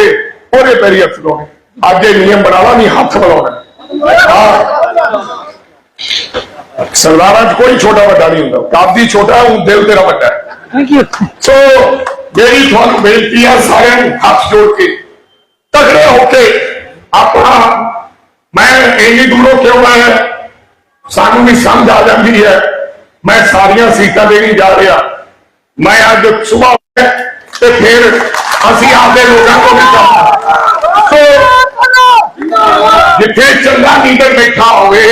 ਉਹਦੇ ਹੱਥ ਲਾਉਣੇ। ਅੱਜ ਇਹ ਨਿਯਮ ਬਣਾਵਾ ਨਹੀਂ ਹੱਥ ਹਾਂ। ਸਰਦਾਰਾਂ 'ਚ ਕੋਈ ਛੋਟਾ ਵੱਡਾ ਨਹੀਂ ਹੁੰਦਾ। ਕਾਬਦੀ ਛੋਟਾ ਉਹ ਦਿਲ ਤੇਰਾ ਵੱਡਾ ਹੈ। Thank you. ਸੋ ਮੇਰੀ ਤੁਹਾਨੂੰ ਬੇਨਤੀ ਆ ਸਾਰਿਆਂ ਨੂੰ ਹੱਥ ਜੋੜ ਕੇ ਤਗੜੇ ਹੋ ਕੇ ਆਪਣਾ ਮੈਂ ਇੰਨੀ ਦੂਰੋਂ ਕਿਉਂ ਆਇਆ? ਸਾਨੂੰ ਵੀ ਸਮਝ ਆ ਜਾਂਦੀ ਹੈ। ਮੈਂ ਸਾਰੀਆਂ ਸੀਟਾਂ ਦੇ ਨਹੀਂ ਜਾ ਰਿਹਾ। ਮੈਂ ਅੱਜ ਸਵੇਰ ਤੇ ਫਿਰ ਅਸੀਂ ਆਪਦੇ ਲੋਕਾਂ ਤੋਂ ਵੀ ਕੰਮ ਸੋ ਜਿੱਥੇ ਚੰਗਾ ਲੀਡਰ ਬੈਠਾ ਹੋਵੇ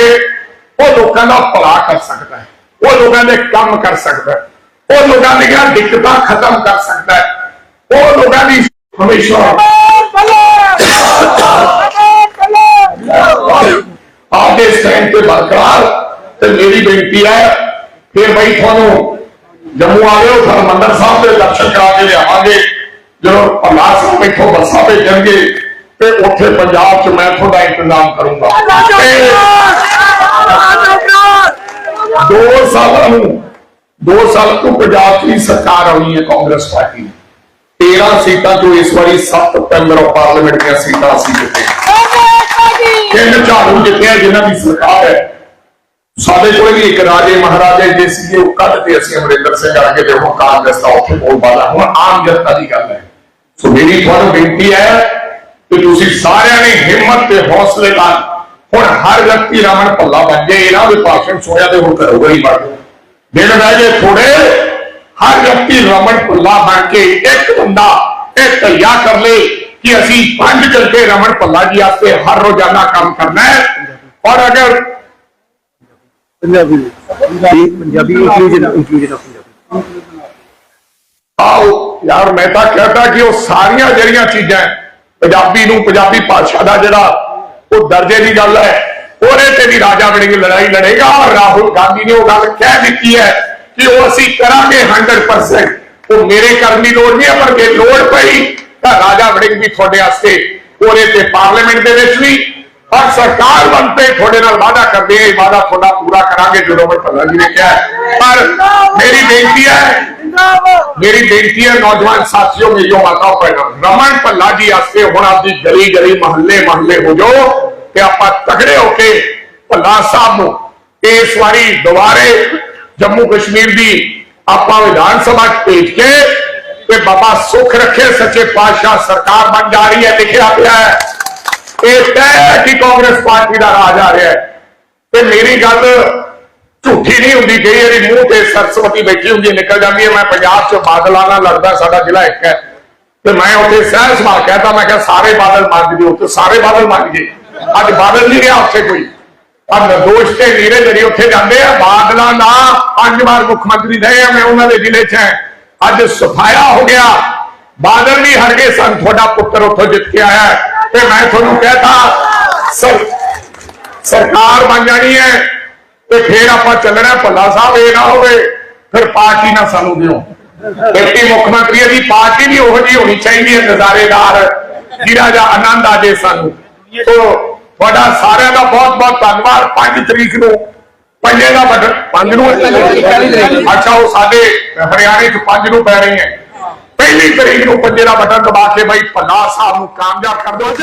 ਉਹ ਲੋਕਾਂ ਦਾ ਭਲਾ ਕਰ ਸਕਦਾ ਹੈ। ਉਹ ਲੋਕਾਂ ਦੇ ਕੰਮ ਕਰ ਸਕਦਾ ਹੈ। ਉਹ ਲੋਕਾਂ ਦੀਆਂ ਦਿੱਕਤਾਂ ਖਤਮ ਕਰ ਸਕਦਾ ਹੈ। ਉਹ ਲੋਕਾਂ ਦੀ ਹਮੇਸ਼ਾ ਆਪਦੇ ਸਟੈਂਡ ਤੇ ਬਰਕਰਾਰ ਤੇ ਮੇਰੀ ਬੇਨਤੀ ਹੈ, ਫਿਰ ਬਈ ਤੁਹਾਨੂੰ ਜੰਮੂ ਆਇਓ ਹਰਮੰਦਰ ਸਾਹਿਬ ਦੇ ਦਰਸ਼ਨ ਕਰਾ ਕੇ ਲਿਆਵਾਂਗੇ। ਜਦੋਂ ਭੱਲਾ ਸਾਹਿਬ ਇੱਥੋਂ ਬੱਸਾਂ ਭੇਜਣਗੇ ਤੇ ਉੱਥੇ ਪੰਜਾਬ 'ਚ ਮੈਂ ਤੁਹਾਡਾ ਇੰਤਜ਼ਾਮ ਕਰੂੰਗਾ। ਤੇ ਦੋ ਸਾਲਾਂ ਨੂੰ, ਦੋ ਸਾਲ ਤੋਂ ਪੰਜਾਬ ਦੀ ਸਰਕਾਰ ਆਉਣੀ ਹੈ ਕਾਂਗਰਸ ਪਾਰਟੀ ਦੀ। 13 ਸੀਟਾਂ ਤੋਂ ਇਸ ਵਾਰੀ 7 ਮੈਂਬਰ ਆਫ ਪਾਰਲੀਮੈਂਟ ਦੀਆਂ ਸੀਟਾਂ ਅਸੀਂ ਜਿੱਤੇ ਤਿੰਨ ਝਾੜੂ ਜਿੱਤਿਆ ਜਿਨ੍ਹਾਂ ਦੀ ਸਰਕਾਰ ਹੈ। ਸਾਡੇ ਕੋਲ ਵੀ ਇੱਕ ਰਾਜੇ ਮਹਾਰਾਜੇ ਜੇ ਸੀਗੇ, ਉਹ ਕੱਢ ਤੇ ਅਸੀਂ ਅਮਰਿੰਦਰ ਸਿੰਘ ਆ ਕੇ ਤੇ ਉਹ ਕਾਂਗਰਸ ਦਾ ਉੱਥੇ ਬੋਲ ਬਾਲਾ ਹੁਣ ਆਮ ਜਨਤਾ ਦੀ ਗੱਲ ਹੈ। ਸੋ ਮੇਰੀ ਤੁਹਾਨੂੰ ਬੇਨਤੀ ਹੈ ਕਿ ਤੁਸੀਂ ਸਾਰਿਆਂ ਨੇ ਹਿੰਮਤ ਤੇ ਹੌਸਲੇ ਨਾਲ ਹੁਣ ਹਰ ਵਿਅਕਤੀ ਰਮਨ ਭੱਲਾ ਬਣ ਜੇ ਇਹਨਾਂ ਦੇ ਭਾਸ਼ਣ ਸੁਣਿਆ ਤੇ ਹੁਣ ਕਰੂਗਾ ਹੀ ਬਣ ਦਿਨ ਰਹਿ ਜੇ ਥੋੜੇ ਹਰ ਵਿਅਕਤੀ ਰਮਨ ਭੱਲਾ ਬਣ ਕੇ ਇੱਕ ਬੰਦਾ ਇਹ ਤੈਯਾ ਕਰ ਲੇ ਕਿ ਅਸੀਂ 5 ਘੰਟੇ ਰਮਨ ਭੱਲਾ ਜੀ ਵਾਸਤੇ ਹਰ ਰੋਜ਼ਾਨਾ ਕੰਮ ਕਰਨਾ ਹੈ। ਔਰ ਅਗਰ Punjabi Punjabi inclusion inclusion of Punjabi. ਆਓ ਯਾਰ ਮੈਂ ਤਾਂ ਕਹਤਾ ਕਿ ਉਹ ਸਾਰੀਆਂ ਜਿਹੜੀਆਂ ਚੀਜ਼ਾਂ ਪੰਜਾਬੀ ਨੂੰ ਪੰਜਾਬੀ ਭਾਸ਼ਾ ਦਾ ਜਿਹੜਾ ਉਹ ਦਰਜੇ ਦੀ ਗੱਲ ਹੈ। ਉਹਦੇ ਤੇ ਵੀ ਰਾਜਾ ਵੜਿੰਗ ਲੜਾਈ ਲੜੇਗਾ। ਔਰ ਰਾਹੁਲ ਗਾਂਧੀ ਨੇ ਉਹ ਗੱਲ ਕਹਿ ਦਿੱਤੀ ਹੈ ਕਿ ਉਹ ਅਸੀਂ ਕਰਾਂਗੇ 100% ਉਹ ਮੇਰੇ ਕਰਨ ਦੀ ਲੋੜ ਨਹੀਂ ਹੈ ਪਰ ਜੇ ਲੋੜ ਪਈ। ਤਾਂ ਰਾਜਾ ਵੜਿੰਗ ਵੀ ਤੁਹਾਡੇ ਵਾਸਤੇ ਉਹਦੇ ਤੇ ਪਾਰਲੀਮੈਂਟ ਦੇ ਵਿੱਚ ਵੀ ਔਰ ਸਰਕਾਰ ਬੰਤੇ ਤੁਹਾਡੇ ਨਾਲ ਵਾਅਦਾ ਕਰਦੇ ਹਾਂ ਇਹ ਵਾਅਦਾ ਤੁਹਾਡਾ ਪੂਰਾ ਕਰਾਂਗੇ ਜਦੋਂ ਮੈਂ ਭੱਲਾ ਜੀ ਨੇ ਕਿਹਾ ਪਰ ਮੇਰੀ ਬੇਨਤੀ ਹੈ ਮੇਰੀ ਬੇਨਤੀ ਹੈ, ਨੌਜਵਾਨ ਸਾਥੀਓ ਮੇਰੀਓ ਮਾਤਾ ਭੈਣਾਂ ਰਮਨ ਭੱਲਾ ਜੀ ਵਾਸਤੇ ਹੁਣ ਆਪਦੀ ਗਲੀ ਗਲੀ, ਮਹੱਲੇ ਮਹੱਲੇ ਹੋ ਜਾਓ ਤੇ ਆਪਾਂ ਤਕੜੇ ਹੋ ਕੇ ਭੱਲਾ ਸਾਹਿਬ ਨੂੰ ਇਸ ਵਾਰੀ ਦੁਬਾਰੇ ਜੰਮੂ ਕਸ਼ਮੀਰ ਦੀ ਆਪਾਂ ਵਿਧਾਨ ਸਭਾ 'ਚ ਭੇਜ ਕੇ ਤੇ ਬਾਬਾ ਸੁਖ ਰੱਖੇ, ਸੱਚੇ ਪਾਤਸ਼ਾਹ ਸਰਕਾਰ ਬਣ ਜਾ ਰਹੀ ਹੈ, ਲਿਖਿਆ ਪਿਆ ਹੈ। ਇਹ ਤੈਅ ਹੈ ਕਿ ਕਾਂਗਰਸ ਪਾਰਟੀ ਦਾ ਰਾਜ ਆ ਰਿਹਾ ਹੈ। ਤੇ ਮੇਰੀ ਗੱਲ ਝੂਠੀ ਨਹੀਂ ਹੁੰਦੀ ਕਈ ਵਾਰੀ ਮੂੰਹ ਤੇ ਸਰਸਵਤੀ ਬੈਠੀ ਹੁੰਦੀ, ਨਿਕਲ ਜਾਂਦੀ ਹੈ। ਮੈਂ ਪੰਜਾਬ 'ਚ ਬਾਦਲਾਂ ਨਾਲ ਲੜਦਾ, ਸਾਡਾ ਜ਼ਿਲ੍ਹਾ ਇੱਕ ਹੈ। ਤੇ ਮੈਂ ਉੱਥੇ ਸਹਿਜ ਸਭਾ ਕਹਿਤਾ, ਮੈਂ ਕਿਹਾ, ਸਾਰੇ ਬਾਦਲ ਮੰਨ ਗਏ ਉੱਥੇ ਸਾਰੇ ਬਾਦਲ ਮੰਨ ਗਏ ਅੱਜ ਬਾਦਲ ਨਹੀਂ ਰਿਹਾ ਉੱਥੇ ਕੋਈ। ਆ ਨਿਰਦੋਸ਼ ਤੇ ਨੀਰੇ ਜਿਹੜੀ ਉੱਥੇ ਜਾਂਦੇ ਆ, ਬਾਦਲਾਂ ਦਾ ਪੰਜ ਵਾਰ ਮੁੱਖ ਮੰਤਰੀ ਰਹੇ ਆ, ਮੈਂ ਉਹਨਾਂ ਦੇ ਜ਼ਿਲ੍ਹੇ 'ਚ ਅੱਜ ਸਫਾਇਆ ਹੋ ਗਿਆ। ਬਾਦਲ ਵੀ ਹਟ ਗਏ ਸਨ, ਤੁਹਾਡਾ ਪੁੱਤਰ ਉੱਥੋਂ ਜਿੱਤ ਕੇ ਆਇਆ ਤੇ ਮੈਂ ਤੁਹਾਨੂੰ ਕਹਿਤਾ, ਸਰ ਸਰਕਾਰ ਬਣ ਜਾਣੀ ਹੈ। ਤੇ ਫਿਰ ਆਪਾਂ ਚੱਲਣਾ ਭੱਲਾ ਸਾਹਿਬ ਇਹ ਨਾ ਹੋਵੇ ਫਿਰ ਪਾਰਟੀ ਨਾ ਸਾਨੂੰ ਦਿਓ। ਡਿਪਟੀ ਮੁੱਖ ਮੰਤਰੀ ਦੀ ਪਾਰਟੀ ਵੀ ਉਹੋ ਹੋਣੀ ਚਾਹੀਦੀ ਹੈ ਨਜ਼ਾਰੇਦਾਰ ਜਿਹੜਾ ਜਾਂ ਆਨੰਦ ਆ ਜੇ ਸਾਨੂੰ। ਸੋ ਤੁਹਾਡਾ ਸਾਰਿਆਂ ਦਾ ਬਹੁਤ ਬਹੁਤ ਧੰਨਵਾਦ 5 ਤਰੀਕ ਨੂੰ ਪੰਜੇ ਦਾ ਬਟਨ ਪੰਜ ਨੂੰ? ਅੱਛਾ ਉਹ ਸਾਡੇ ਹਰਿਆਣੇ ਚ ਪੰਜ ਨੂੰ ਪੈ ਰਹੀ ਹੈ। ਪਹਿਲੀ ਤਰੀਕ ਨੂੰ ਪੰਜੇ ਦਾ ਬਟਨ ਦਬਾ ਕੇ ਬਾਈ ਭੱਲਾ ਸਾਹਿਬ ਨੂੰ ਕਾਮਯਾਬ ਕਰ ਦਿਓ।